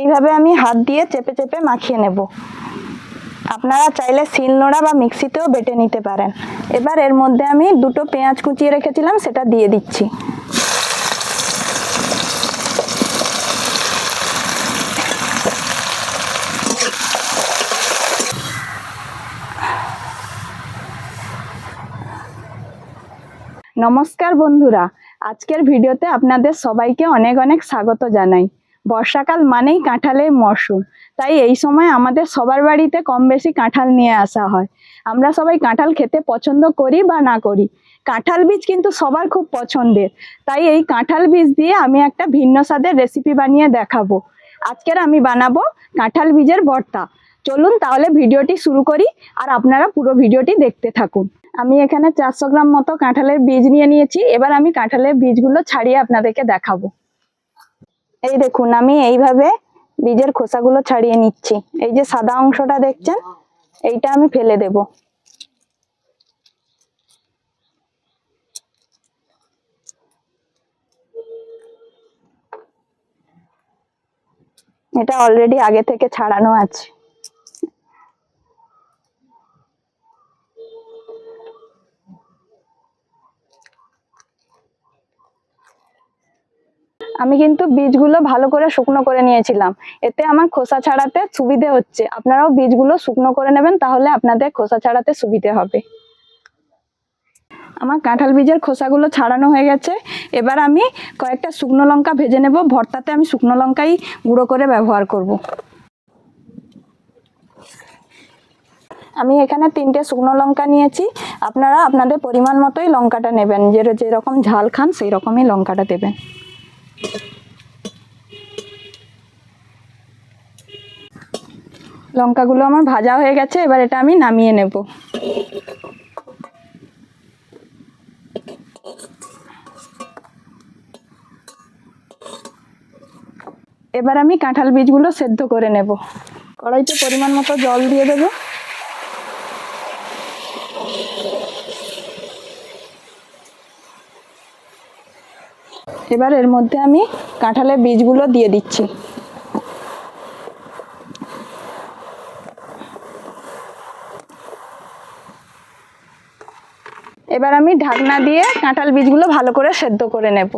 এইভাবে আমি হাত দিয়ে চেপে চেপে মাখিয়ে নেব। আপনারা চাইলে শিলনোড়া বা মিক্সিতেও বেটে নিতে পারেন। এবার এর মধ্যে আমি দুটো পেঁয়াজ কুচিয়ে রেখেছিলাম, সেটা দিয়ে দিচ্ছি। নমস্কার বন্ধুরা, আজকের ভিডিওতে আপনাদের সবাইকে অনেক অনেক স্বাগত জানাই। বর্ষাকাল মানেই কাঁঠালের মরশুম। তাই এই সময় আমাদের সবার বাড়িতে কম বেশি কাঁঠাল নিয়ে আসা হয়। আমরা সবাই কাঁঠাল খেতে পছন্দ করি বা না করি। কাঁঠাল বীজ কিন্তু সবার খুব পছন্দের। তাই এই কাঁঠাল বীজ দিয়ে আমি একটা ভিন্ন স্বাদের রেসিপি বানিয়ে দেখাবো। আজকের আমি বানাবো কাঁঠাল বীজের ভর্তা। চলুন তাহলে ভিডিওটি শুরু করি আর আপনারা পুরো ভিডিওটি দেখতে থাকুন। আমি এখানে চারশো গ্রাম মতো কাঁঠালের বীজ নিয়ে নিয়েছি। এবার আমি কাঁঠালের বীজগুলো ছাড়িয়ে আপনাদেরকে দেখাবো। এই দেখুন, আমি এইভাবে বীজের খোসাগুলো ছাড়িয়ে নিচ্ছি। এই যে সাদা অংশটা দেখছেন, এইটা আমি ফেলে দেব। এটা অলরেডি আগে থেকে ছাড়ানো আছে। আমি কিন্তু বীজগুলো ভালো করে শুকনো করে নিয়েছিলাম। এতে আমার খোসা ছাড়াতে সুবিধে হচ্ছে। আপনারাও বীজগুলো শুকনো করে নেবেন, তাহলে আপনাদের খোসা ছাড়াতে সুবিধে হবে। আমার কাঁঠাল বীজের খোসাগুলো ছাড়ানো হয়ে গেছে। এবার আমি কয়েকটা শুকনো লঙ্কা ভেজে নেব। ভর্তাতে আমি শুকনো লঙ্কাই গুঁড়ো করে ব্যবহার করব। আমি এখানে তিনটে শুকনো লঙ্কা নিয়েছি। আপনারা আপনাদের পরিমাণ মতোই লঙ্কাটা নেবেন। যে যেরকম ঝাল খান সেই রকমই লঙ্কাটা দেবেন। লঙ্কাগুলো আমার ভাজা হয়ে গেছে, এবার এটা আমি নামিয়ে নেব। এবার আমি কাঁঠাল বীজগুলো সেদ্ধ করে নেব। কড়াইতে পরিমাণ মতো জল দিয়ে দেবো। এবার এর মধ্যে আমি কাঁঠালের বীজগুলো দিয়ে দিচ্ছি। এবার আমি ঢাকনা দিয়ে কাঁঠাল বীজগুলো ভালো করে সেদ্ধ করে নেব।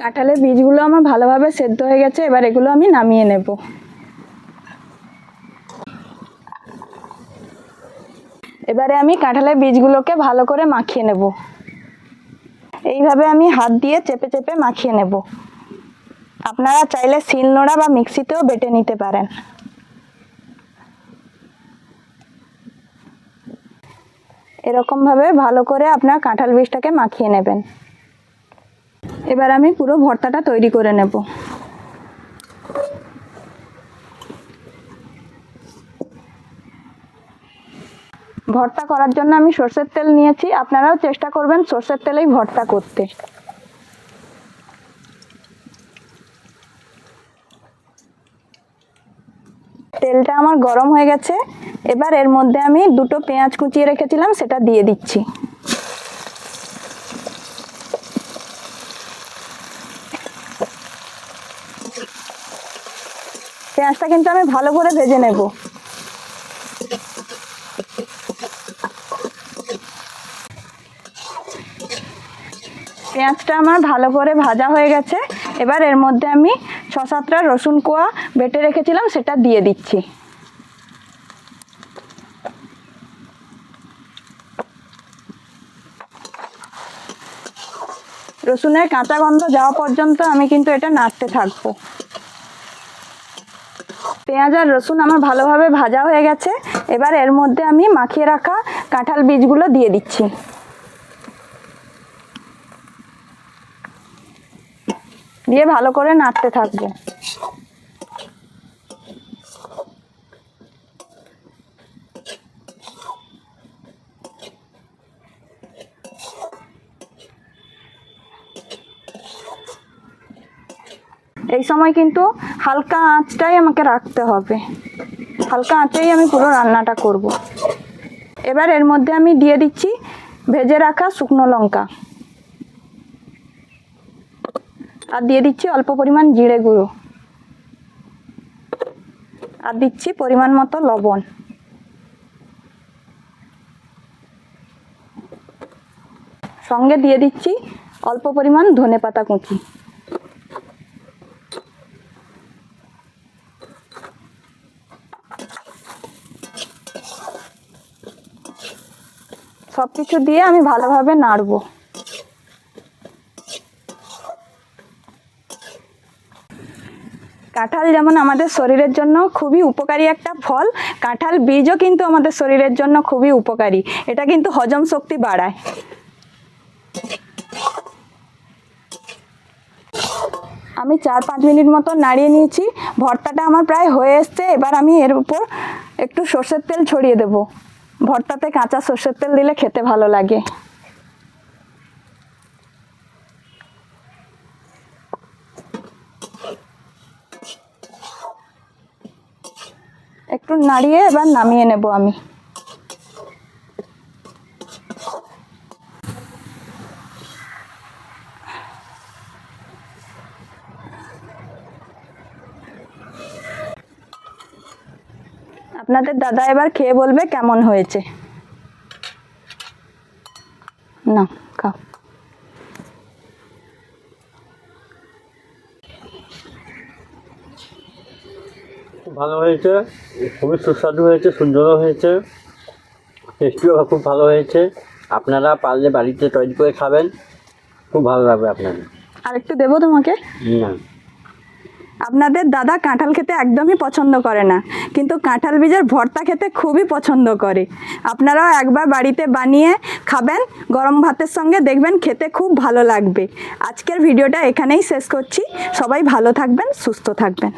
কাঁঠালের বীজগুলো আমার ভালোভাবে সেদ্ধ হয়ে গেছে, এবার এগুলো আমি নামিয়ে নেব। এবারে আমি কাঁঠালের বীজগুলোকে ভালো করে মাখিয়ে নেব। এইভাবে আমি হাত দিয়ে চেপে চেপে মাখিয়ে নেব। আপনারা চাইলে শিলনোড়া বা মিক্সিতেও বেটে নিতে পারেন। এরকম ভাবে ভালো করে আপনার কাঁঠাল বীজটাকে মাখিয়ে নেবেন। এবার আমি পুরো ভর্তাটা তৈরি করে নেব। ভর্তা করার জন্য আমি সর্ষের তেল নিয়েছি। আপনারাও চেষ্টা করবেন সর্ষের তেলেই ভর্তা করতে। তেলটা আমার গরম হয়ে গেছে। এবার এর মধ্যে আমি দুটো পেঁয়াজ কুচিয়ে রেখেছিলাম, সেটা দিয়ে দিচ্ছি। পেঁয়াজটা কিন্তু আমি ভালো করে ভেজে নেব। পেঁয়াজটা আমার ভালো করে ভাজা হয়ে গেছে। এবার এর মধ্যে আমি ছ সাতটা রসুন কোয়া বেটে রেখেছিলাম, সেটা দিয়ে দিচ্ছি। রসুনের কাঁচা গন্ধ যাওয়া পর্যন্ত আমি কিন্তু এটা নাড়তে থাকব। পেঁয়াজ আর রসুন আমার ভালোভাবে ভাজা হয়ে গেছে। এবার এর মধ্যে আমি মাখিয়ে রাখা কাঁঠাল বীজগুলো দিয়ে দিচ্ছি। দিয়ে ভালো করে নাড়তে থাকব। এই সময় কিন্তু হালকা আঁচটাই আমাকে রাখতে হবে। হালকা আঁচেই আমি পুরো রান্নাটা করব। এবার এর মধ্যে আমি দিয়ে দিচ্ছি ভেজে রাখা শুকনো লঙ্কা। আর দিয়ে দিচ্ছি অল্প পরিমাণ জিরে গুঁড়ো। আর দিচ্ছি পরিমাণ মতো লবণ। সঙ্গে দিয়ে দিচ্ছি অল্প পরিমাণ ধনে পাতা কুচি। সব কিছু দিয়ে আমি ভালোভাবে নাড়বো। কাঁঠাল যেমন আমাদের শরীরের জন্য খুবই উপকারী একটা ফল, কাঁঠাল বীজও কিন্তু আমাদের শরীরের জন্য খুবই উপকারী। এটা কিন্তু হজম শক্তি বাড়ায়। আমি চার পাঁচ মিনিট মতো নাড়িয়ে নিয়েছি। ভর্তাটা আমার প্রায় হয়ে এসছে। এবার আমি এর উপর একটু সর্ষের তেল ছড়িয়ে দেব। ভর্তাতে কাঁচা সর্ষের তেল দিলে খেতে ভালো লাগে। একটু নাড়িয়ে এবার নামিয়ে নেব আমি। আপনাদের দাদা এবার খেয়ে বলবে কেমন হয়েছে। না খাও খুব ভালো হয়েছে খুবই সুস্বাদু হয়েছে সুন্দরও হয়েছে। টেস্টিও খুব ভালো হয়েছে। আপনারা পারলে বাড়িতে তৈরি করে খাবেন। খুব ভালো লাগবে আপনাদের। আর একটু দেবো তোমাকে? না। আপনাদের দাদা কাঁঠাল খেতে একদমই পছন্দ করে না কিন্তু কাঁঠাল বীজের ভর্তা খেতে খুবই পছন্দ করে। আপনারাও একবার বাড়িতে বানিয়ে খাবেন গরম ভাতের সঙ্গে দেখবেন খেতে খুব ভালো লাগবে। আজকের ভিডিওটা এখানেই শেষ করছি। সবাই ভালো থাকবেন সুস্থ থাকবেন।